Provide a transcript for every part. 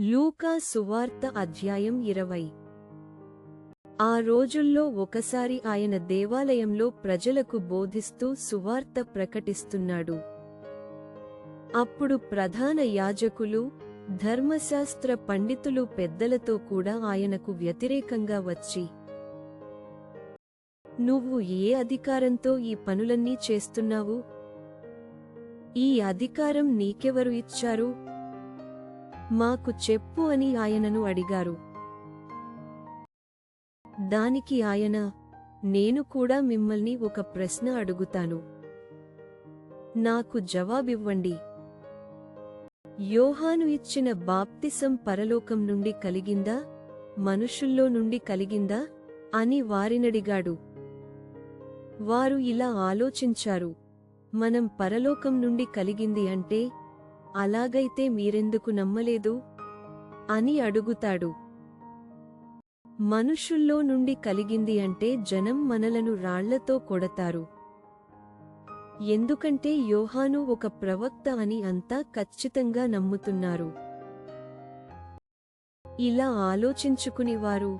లూకా సువార్త అధ్యాయం ఇరవై. ఆ రోజుల్లో ఒకసారి ఆయన దేవాలయంలో ప్రజలకు బోధిస్తూ సువార్త ప్రకటిస్తున్నాడు. అప్పుడు ప్రధాన యాజకులు ధర్మశాస్త్ర పండితులు పెద్దలతో కూడా ఆయనకు వ్యతిరేకంగా వచ్చి నువ్వు ఏ అధికారంతో ఈ పనులన్నీ చేస్తున్నావు? ఈ అధికారం నీకెవరు ఇచ్చారు? మాకు చెప్పు అని ఆయనను అడిగారు. దానికి ఆయన నేను కూడా మిమ్మల్ని ఒక ప్రశ్న అడుగుతాను. నాకు జవాబివ్వండి. యోహాను ఇచ్చిన బాప్తిసం పరలోకం నుండి కలిగిందా? మనుషుల్లో నుండి కలిగిందా? అని వారినడిగాడు. వారు ఇలా ఆలోచించారు. మనం పరలోకం నుండి కలిగింది అంటే అలాగైతే మీరెందుకు నమ్మలేదు? అని అడుగుతాడు. మనుషుల్లో నుండి కలిగింది అంటే జనం మనలను రాళ్ళతో కొడతారు. ఎందుకంటే యోహాను ఒక ప్రవక్త అని అంతా ఖచ్చితంగా నమ్ముతున్నారు. ఇలా ఆలోచించుకునివారు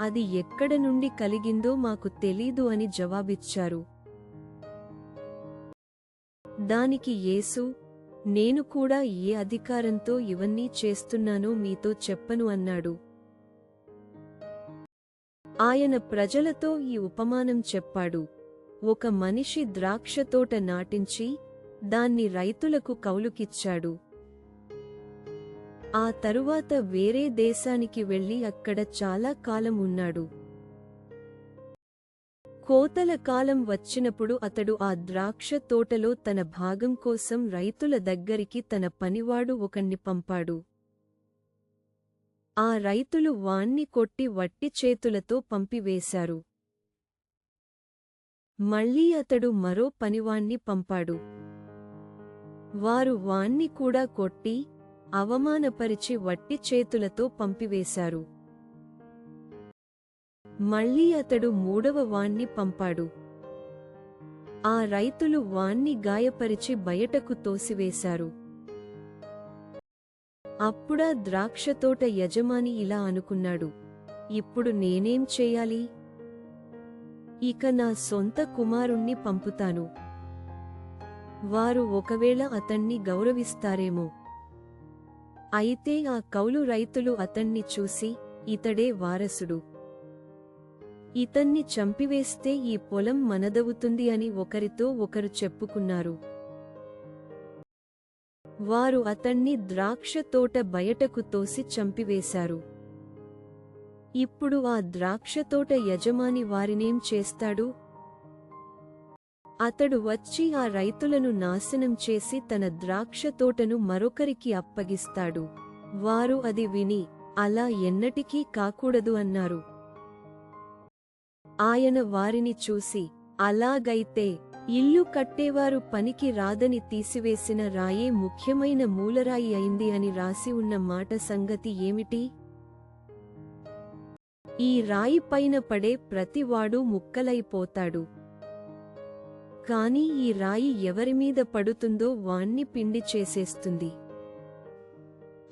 అది ఎక్కడ నుండి కలిగిందో మాకు తెలీదు అని జవాబిచ్చారు. దానికి యేసు నేను కూడా ఏ అధికారంతో ఇవన్నీ చేస్తున్నానో మీతో చెప్పను అన్నాడు. ఆయన ప్రజలతో ఈ ఉపమానం చెప్పాడు. ఒక మనిషి ద్రాక్షతోట నాటించి దాన్ని రైతులకు కౌలుకిచ్చాడు. ఆ తరువాత వేరే దేశానికి వెళ్ళి అక్కడ చాలా కాలం ఉన్నాడు. కోతల కాలం వచ్చినప్పుడు అతడు ఆ ద్రాక్ష తోటలో తన భాగం కోసం రైతుల దగ్గరికి తన పనివాడు ఒకణ్ణి పంపాడు. ఆ రైతులు వాణ్ణి కొట్టి వట్టి చేతులతో పంపివేశారు. మళ్ళీ అతడు మరో పనివాణ్ణి పంపాడు. వారు వాణ్ణి కూడా కొట్టి అవమానపరిచి వట్టి చేతులతో పంపివేశారు. మళ్ళీ అతడు మూడవ వాణ్ణి పంపాడు. ఆ రైతులు వాణ్ణి గాయపరిచి బయటకు తోసివేశారు. అప్పుడా ద్రాక్షతోట యజమాని ఇలా అనుకున్నాడు. ఇప్పుడు నేనేం చేయాలి? ఇక నా సొంత కుమారుణ్ణి పంపుతాను. వారు ఒకవేళ అతణ్ణి గౌరవిస్తారేమో. అయితే ఆ కౌలు రైతులు అతణ్ణి చూసి ఇతడే వారసుడు. ఇతన్ని చంపివేస్తే ఈ పొలం మనదవుతుంది అని ఒకరితో ఒకరు చెప్పుకున్నారు. వారు అతన్ని ద్రాక్ష తోట బయటకు తోసి చంపివేశారు. ఇప్పుడు ఆ ద్రాక్ష తోట యజమాని వారినేం చేస్తాడు? అతడు వచ్చి ఆ రైతులను నాశనం చేసి తన ద్రాక్ష తోటను మరొకరికి అప్పగిస్తాడు. వారు అది విని అలా ఎన్నటికీ కాకూడదు అన్నారు. ఆయన వారిని చూసి అలాగైతే ఇల్లు కట్టేవారు పనికి రాదని తీసివేసిన రాయే ముఖ్యమైన మూలరాయి అయింది అని రాసి ఉన్న మాట సంగతి ఏమిటి? ఈ రాయి పైన పడే ప్రతివాడు ముక్కలైపోతాడు. కాని ఈ రాయి ఎవరిమీద పడుతుందో వాణ్ణి పిండి చేసేస్తుంది.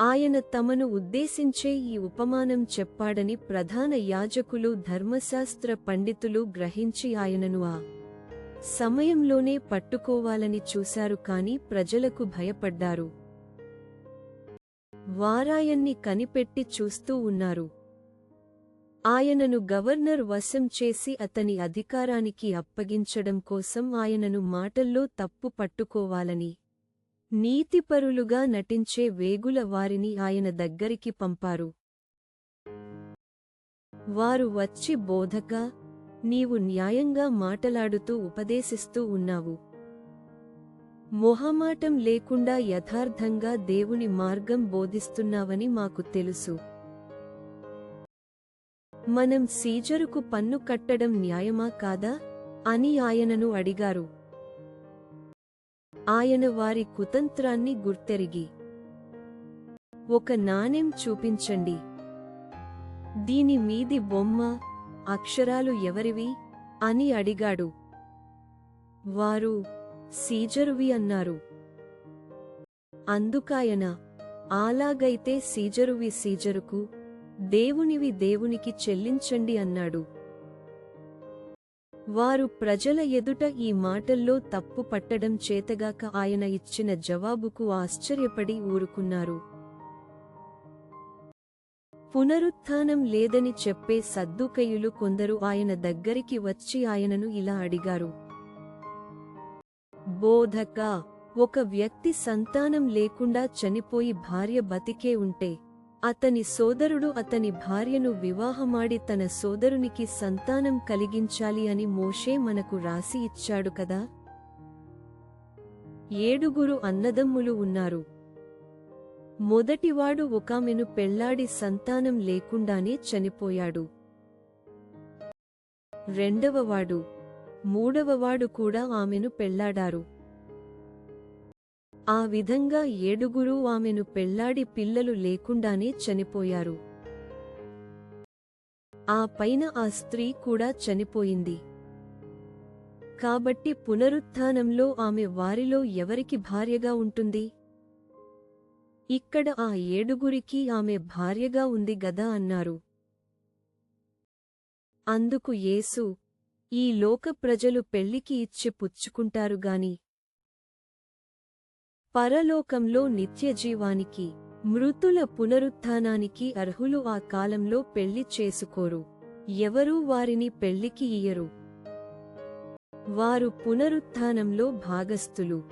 ఆయన తమను ఉద్దేశించే ఈ ఉపమానం చెప్పాడని ప్రధాన యాజకులు ధర్మశాస్త్ర పండితులు గ్రహించి ఆయనను ఆ సమయంలోనే పట్టుకోవాలని చూశారు కాని ప్రజలకు భయపడ్డారు. వారాయన్ని కనిపెట్టి చూస్తూ ఉన్నారు. ఆయనను గవర్నర్ వశం చేసి అతని అధికారానికి అప్పగించడం కోసం ఆయనను మాటల్లో తప్పు పట్టుకోవాలని నీతిపరులుగా నటించే వేగుల వారిని ఆయన దగ్గరికి పంపారు. వారు వచ్చి బోధక నీవు న్యాయంగా మాటలాడుతూ ఉపదేశిస్తూ ఉన్నావు. మొహమాటం లేకుండా యథార్థంగా దేవుని మార్గం బోధిస్తున్నావని మాకు తెలుసు. మనం సీజరుకు పన్ను కట్టడం న్యాయమా కాదా? అని ఆయనను అడిగారు. ఆయన వారి కుతంత్రాన్ని గుర్తెరిగి ఒక నాణెం చూపించండి. దీని మీది బొమ్మ అక్షరాలు ఎవరివి? అని అడిగాడు. వారు సీజరువి అన్నారు. అందుకాయన అలాగైతే సీజరువి సీజరుకు దేవునివి దేవునికి చెల్లించండి అన్నాడు. వారు ప్రజల ఎదుట ఈ మాటల్లో తప్పు పట్టడం చేతగాక ఆయన ఇచ్చిన జవాబుకు ఆశ్చర్యపడి ఊరుకున్నారు. పునరుత్థానం లేదని చెప్పే సద్దుకయులు కొందరు ఆయన దగ్గరికి వచ్చి ఆయనను ఇలా అడిగారు. బోధక ఒక వ్యక్తి సంతానం లేకుండా చనిపోయి భార్య బతికే ఉంటే అతని సోదరుడు అతని భార్యను వివాహమాడి తన సోదరునికి సంతానం కలిగించాలి అని మోషే మనకు రాసి ఇచ్చాడు కదా? ఏడుగురు అన్నదమ్ములు ఉన్నారు. మొదటివాడు ఒకామెను పెళ్ళాడి సంతానం లేకుండానే చనిపోయాడు. రెండవవాడు మూడవవాడు కూడా ఆమెను పెళ్ళాడారు ఆ విధంగా ఏడుగురు ఆమెను పెళ్ళాడి పిల్లలు లేకుండానే చనిపోయారు. ఆ పైన ఆ స్త్రీ కూడా చనిపోయింది. కాబట్టి పునరుత్థానంలో ఆమె వారిలో ఎవరికి భార్యగా ఉంటుంది? ఇక్కడ ఆ ఏడుగురికి ఆమె భార్యగా ఉంది గదా అన్నారు. అందుకు యేసు ఈ లోక ప్రజలు పెళ్ళికి ఇచ్చి పుచ్చుకుంటారు గాని పరలోకంలో నిత్యజీవానికి మృతుల పునరుత్థానానికి అర్హులు ఆ కాలంలో పెళ్ళి చేసుకోరు. ఎవరూ వారిని పెళ్ళికి ఇయ్యరు. వారు పునరుత్థానంలో భాగస్థులు.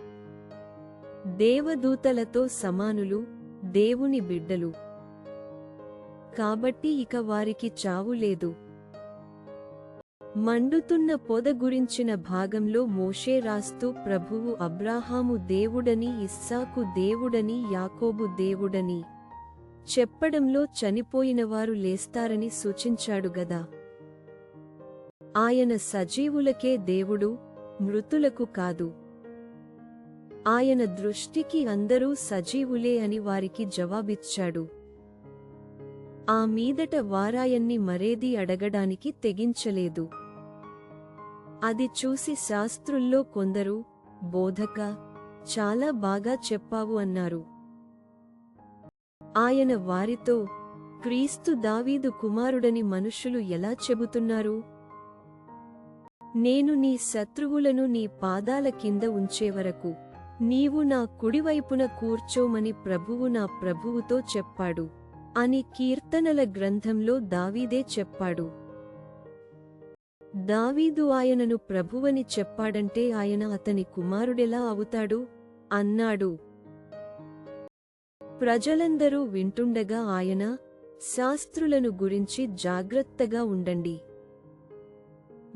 దేవదూతలతో సమానులు దేవుని బిడ్డలు. కాబట్టి ఇక వారికి చావు లేదు. మండుతున్న పొద గురించిన భాగంలో మోషే రాస్తూ ప్రభువు అబ్రాహాము దేవుడని ఇస్సాకు దేవుడని యాకోబు దేవుడని చెప్పడంలో చనిపోయినవారు లేస్తారని సూచించాడు గదా. ఆయన సజీవులకే దేవుడు మృతులకు కాదు. ఆయన దృష్టికి అందరూ సజీవులే అని వారికి జవాబిచ్చాడు. ఆ మీదట వారాయన్ని మరేది అడగడానికి తెగించలేదు. అది చూసి శాస్త్రుల్లో కొందరు బోధక చాలా బాగా చెప్పావు అన్నారు. ఆయన వారితో క్రీస్తు దావీదు కుమారుడని మనుషులు ఎలా చెబుతున్నారు? నేను నీ శత్రువులను నీ పాదాల కింద ఉంచే వరకు నీవు నా కుడివైపున కూర్చోమని ప్రభువు నా ప్రభువుతో చెప్పాడు అని కీర్తనల గ్రంథంలో దావీదే చెప్పాడు. దావీదు ఆయనను ప్రభువని చెప్పాడంటే ఆయన అతని కుమారుడెలా అవుతాడు? అన్నాడు. ప్రజలందరూ వింటుండగా ఆయన శాస్త్రులను గురించి జాగ్రత్తగా ఉండండి.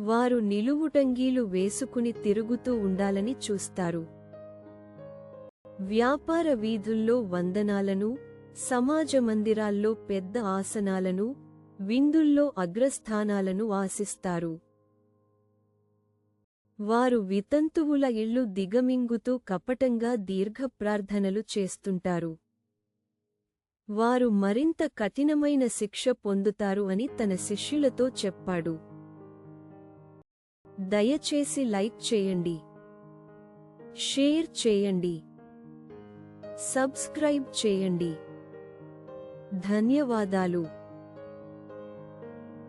వారు నిలువుటంగీలు వేసుకుని తిరుగుతూ ఉండాలని చూస్తారు. వ్యాపార వీధుల్లో వందనాలను సమాజ మందిరాల్లో పెద్ద ఆసనాలను విందుల్లో అగ్రస్థానాలను ఆశిస్తారు. వారు వితంతువుల ఇళ్ళు దిగమింగుతూ కపటంగా దీర్ఘ ప్రార్థనలు చేస్తుంటారు. వారు మరింత కఠినమైన శిక్ష పొందుతారు అని తన శిష్యులతో చెప్పాడు. దయచేసి లైక్ చేయండి. షేర్ చేయండి. సబ్స్క్రైబ్ చేయండి. ధన్యవాదాలు.